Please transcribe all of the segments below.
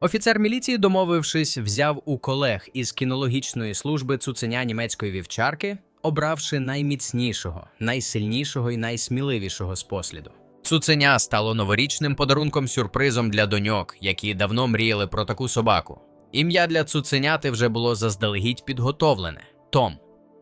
Офіцер міліції, домовившись, взяв у колег із кінологічної служби цуценя німецької вівчарки, обравши найміцнішого, найсильнішого і найсміливішого з посліду. Цуценя стало новорічним подарунком-сюрпризом для доньок, які давно мріяли про таку собаку. Ім'я для цуценяти вже було заздалегідь підготовлене Том.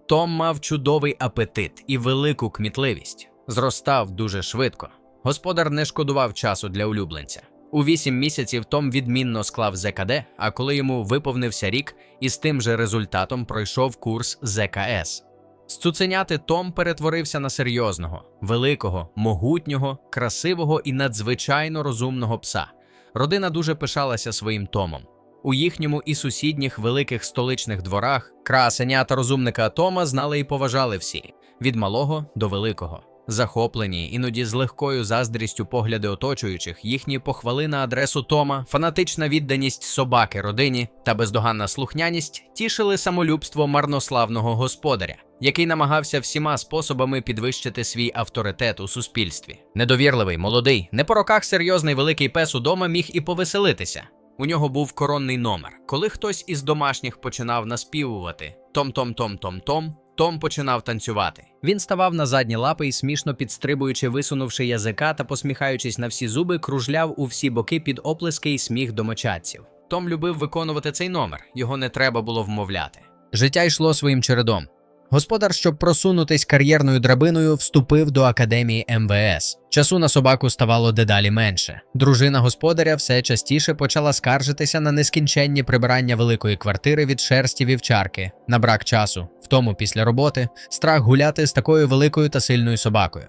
Том мав чудовий апетит і велику кмітливість. Зростав дуже швидко. Господар не шкодував часу для улюбленця. У вісім місяців Том відмінно склав ЗКД, а коли йому виповнився рік, із тим же результатом пройшов курс ЗКС. З цуценяти Том перетворився на серйозного, великого, могутнього, красивого і надзвичайно розумного пса. Родина дуже пишалася своїм Томом. У їхньому і сусідніх великих столичних дворах красеня та розумника Тома знали і поважали всі від малого до великого. Захоплені, іноді з легкою заздрістю погляди оточуючих, їхні похвали на адресу Тома, фанатична відданість собаки родині та бездоганна слухняність тішили самолюбство марнославного господаря, який намагався всіма способами підвищити свій авторитет у суспільстві. Недовірливий, молодий, не по роках серйозний великий пес удома міг і повеселитися. У нього був коронний номер. Коли хтось із домашніх починав наспівувати том-том-том-том-том, Том починав танцювати. Він ставав на задні лапи і, смішно підстрибуючи, висунувши язика та посміхаючись на всі зуби, кружляв у всі боки під оплески і сміх домочадців. Том любив виконувати цей номер, його не треба було вмовляти. Життя йшло своїм чередом. Господар, щоб просунутись кар'єрною драбиною, вступив до академії МВС. Часу на собаку ставало дедалі менше. Дружина господаря все частіше почала скаржитися на нескінченні прибирання великої квартири від шерсті вівчарки, на брак часу, втому після роботи, страх гуляти з такою великою та сильною собакою.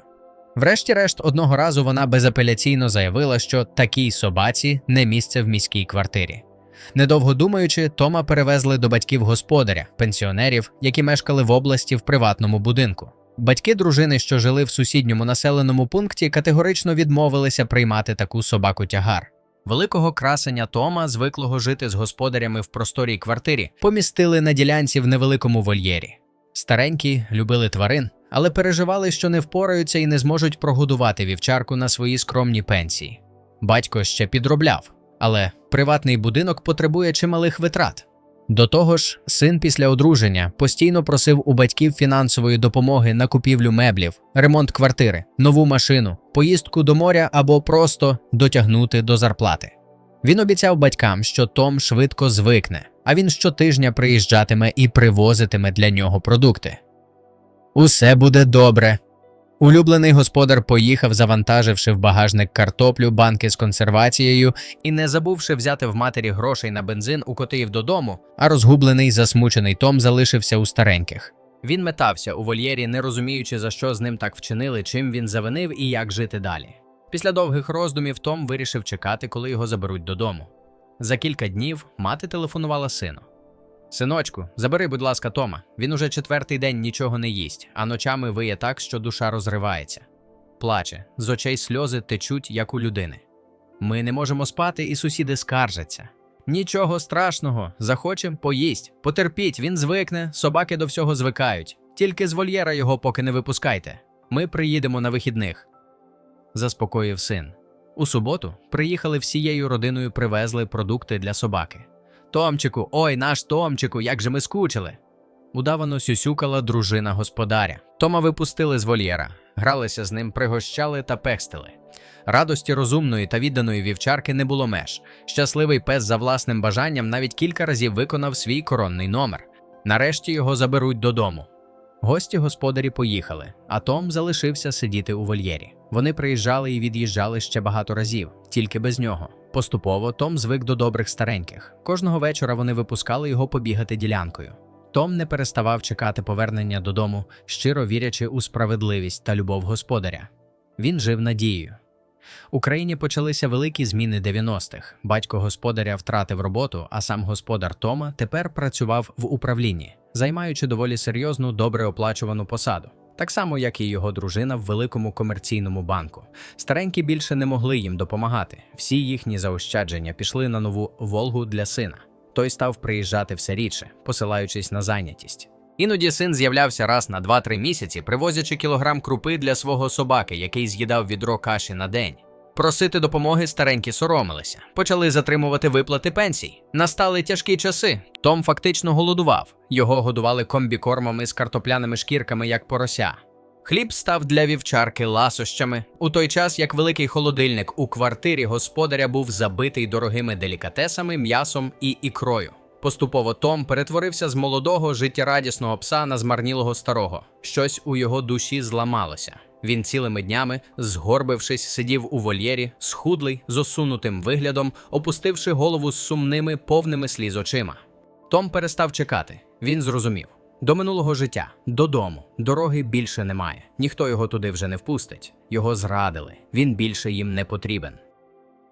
Врешті-решт, одного разу вона безапеляційно заявила, що такій собаці не місце в міській квартирі. Недовго думаючи, Тома перевезли до батьків господаря, пенсіонерів, які мешкали в області в приватному будинку. Батьки дружини, що жили в сусідньому населеному пункті, категорично відмовилися приймати таку собаку тягар. Великого красення Тома, звиклого жити з господарями в просторій квартирі, помістили на ділянці в невеликому вольєрі. Старенькі любили тварин, але переживали, що не впораються і не зможуть прогодувати вівчарку на свої скромні пенсії. Батько ще підробляв, але приватний будинок потребує чималих витрат. До того ж, син після одруження постійно просив у батьків фінансової допомоги на купівлю меблів, ремонт квартири, нову машину, поїздку до моря або просто дотягнути до зарплати. Він обіцяв батькам, що Том швидко звикне, а він щотижня приїжджатиме і привозитиме для нього продукти. Усе буде добре. Улюблений господар поїхав, завантаживши в багажник картоплю, банки з консервацією і не забувши взяти в матері грошей на бензин у Котиїв додому, а розгублений, засмучений Том залишився у стареньких. Він метався у вольєрі, не розуміючи, за що з ним так вчинили, чим він завинив і як жити далі. Після довгих роздумів Том вирішив чекати, коли його заберуть додому. За кілька днів мати телефонувала сину. Синочку, забери, будь ласка, Тома. Він уже четвертий день нічого не їсть, а ночами виє так, що душа розривається. Плаче, з очей сльози течуть, як у людини. Ми не можемо спати, і сусіди скаржаться. Нічого страшного, захочем, поїсть. Потерпіть, він звикне, собаки до всього звикають. Тільки з вольєра його поки не випускайте. Ми приїдемо на вихідних. Заспокоїв син. У суботу приїхали всією родиною, привезли продукти для собаки. Томчику, ой, наш Томчику, як же ми скучили. Удавано сюсюкала дружина господаря. Тома випустили з вольєра, гралися з ним, пригощали та пекстили. Радості розумної та відданої вівчарки не було меж. Щасливий пес за власним бажанням навіть кілька разів виконав свій коронний номер. Нарешті його заберуть додому. Гості господарі поїхали, а Том залишився сидіти у вольєрі. Вони приїжджали і від'їжджали ще багато разів, тільки без нього. Поступово Том звик до добрих стареньких. Кожного вечора вони випускали його побігати ділянкою. Том не переставав чекати повернення додому, щиро вірячи у справедливість та любов господаря. Він жив надією. У країні почалися великі зміни 90-х. Батько господаря втратив роботу, а сам господар Тома тепер працював в управлінні, займаючи доволі серйозну, добре оплачувану посаду. Так само, як і його дружина в великому комерційному банку. Старенькі більше не могли їм допомагати. Всі їхні заощадження пішли на нову Волгу для сина. Той став приїжджати все рідше, посилаючись на зайнятість. Іноді син з'являвся раз на 2-3 місяці, привозячи кілограм крупи для свого собаки, який з'їдав відро каші на день. Просити допомоги старенькі соромилися, почали затримувати виплати пенсій. Настали тяжкі часи. Том фактично голодував. Його годували комбікормами з картопляними шкірками, як порося. Хліб став для вівчарки ласощами, у той час як великий холодильник у квартирі господаря був забитий дорогими делікатесами, м'ясом і ікрою. Поступово Том перетворився з молодого життєрадісного пса на змарнілого старого. Щось у його душі зламалося. Він цілими днями, згорбившись, сидів у вольєрі, схудлий, з осунутим виглядом, опустивши голову з сумними, повними сліз очима. Том перестав чекати. Він зрозумів. До минулого життя, додому, дороги більше немає. Ніхто його туди вже не впустить. Його зрадили. Він більше їм не потрібен.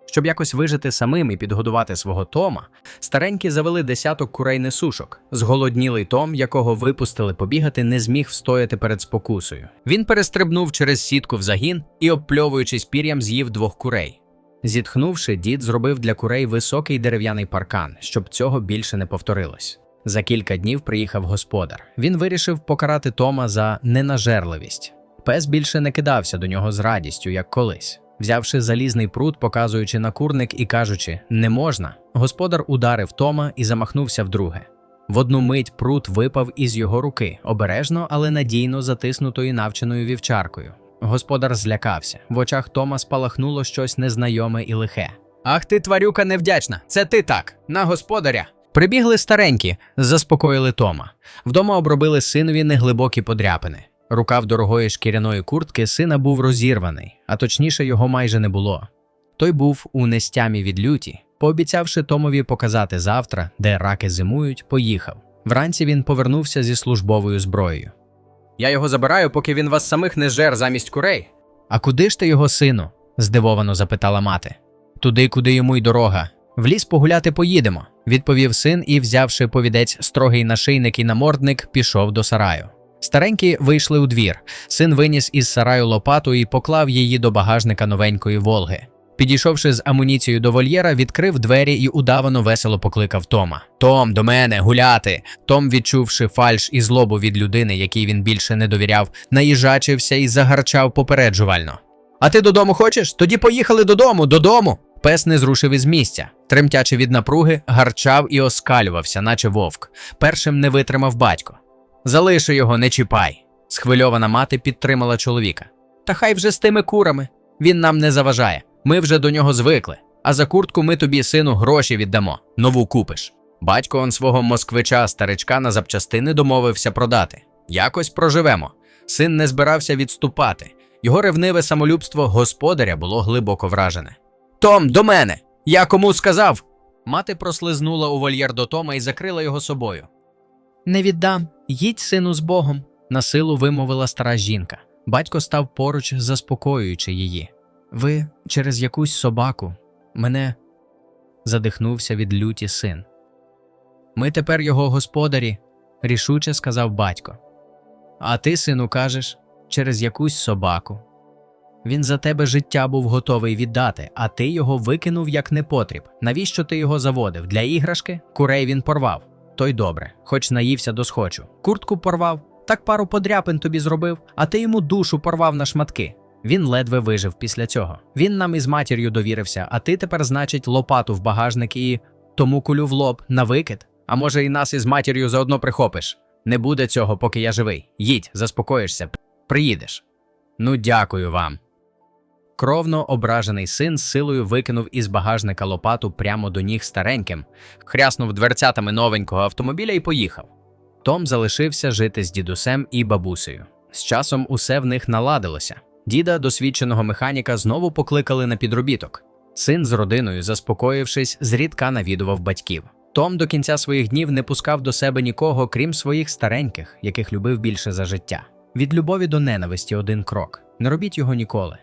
Щоб якось вижити самим і підгодувати свого Тома, старенькі завели десяток курей несушок. Зголоднілий Том, якого випустили побігати, не зміг встояти перед спокусою. Він перестрибнув через сітку в загін і, обпльовуючись пір'ям, з'їв двох курей. Зітхнувши, дід зробив для курей високий дерев'яний паркан, щоб цього більше не повторилось. За кілька днів приїхав господар. Він вирішив покарати Тома за ненажерливість. Пес більше не кидався до нього з радістю, як колись. Взявши залізний прут, показуючи на курник і кажучи не можна, господар ударив Тома і замахнувся вдруге. В одну мить прут випав із його руки, обережно, але надійно затиснутою навченою вівчаркою. Господар злякався. В очах Тома спалахнуло щось незнайоме і лихе. Ах ти, тварюка невдячна! Це ти так, на господаря. Прибігли старенькі, заспокоїли Тома. Вдома обробили синові неглибокі подряпини. Рукав дорогої шкіряної куртки сина був розірваний, а точніше його майже не було. Той був у нестямі від люті, пообіцявши Томові показати завтра, де раки зимують, поїхав. Вранці він повернувся зі службовою зброєю. Я його забираю, поки він вас самих не жер замість курей. А куди ж ти його, сину? здивовано запитала мати. Туди, куди йому й дорога. В ліс погуляти поїдемо, відповів син і, взявши повідець строгий нашийник і намордник, пішов до сараю. Старенькі вийшли у двір. Син виніс із сараю лопату і поклав її до багажника новенької Волги. Підійшовши з амуніцією до вольєра, відкрив двері і удавано весело покликав Тома. Том, до мене, гуляти. Том, відчувши фальш і злобу від людини, якій він більше не довіряв, наїжачився і загарчав попереджувально. А ти додому хочеш? Тоді поїхали додому, додому. Пес не зрушив із місця. Тремтячи від напруги, гарчав і оскалювався, наче вовк. Першим не витримав батько. Залиши його, не чіпай. Схвильована мати підтримала чоловіка. Та хай вже з тими курами. Він нам не заважає. Ми вже до нього звикли. А за куртку ми тобі, сину, гроші віддамо. Нову купиш. Батько он свого москвича старичка на запчастини домовився продати. Якось проживемо. Син не збирався відступати. Його ревниве самолюбство господаря було глибоко вражене. Том, до мене! Я кому сказав? Мати прослизнула у вольєр до Тома і закрила його собою. Не віддам, їдь, сину, з Богом, насилу вимовила стара жінка. Батько став поруч, заспокоюючи її. Ви через якусь собаку мене задихнувся від люті син. Ми тепер його господарі, рішуче сказав батько. А ти, сину, кажеш, через якусь собаку. Він за тебе життя був готовий віддати, а ти його викинув як непотріб. Навіщо ти його заводив? Для іграшки? Курей він порвав. Той добре, хоч наївся до схочу. Куртку порвав, так пару подряпин тобі зробив, а ти йому душу порвав на шматки. Він ледве вижив після цього. Він нам із матір'ю довірився, а ти тепер, значить, лопату в багажник і тому кулю в лоб на викид. А може, і нас із матір'ю заодно прихопиш. Не буде цього, поки я живий. Їдь, заспокоїшся, приїдеш. Ну, дякую вам. Кровно ображений син силою викинув із багажника лопату прямо до ніг стареньким, хряснув дверцятами новенького автомобіля і поїхав. Том залишився жити з дідусем і бабусею. З часом усе в них наладилося. Діда, досвідченого механіка, знову покликали на підробіток. Син з родиною, заспокоївшись, зрідка навідував батьків. Том до кінця своїх днів не пускав до себе нікого, крім своїх стареньких, яких любив більше за життя. Від любові до ненависті один крок. Не робіть його ніколи.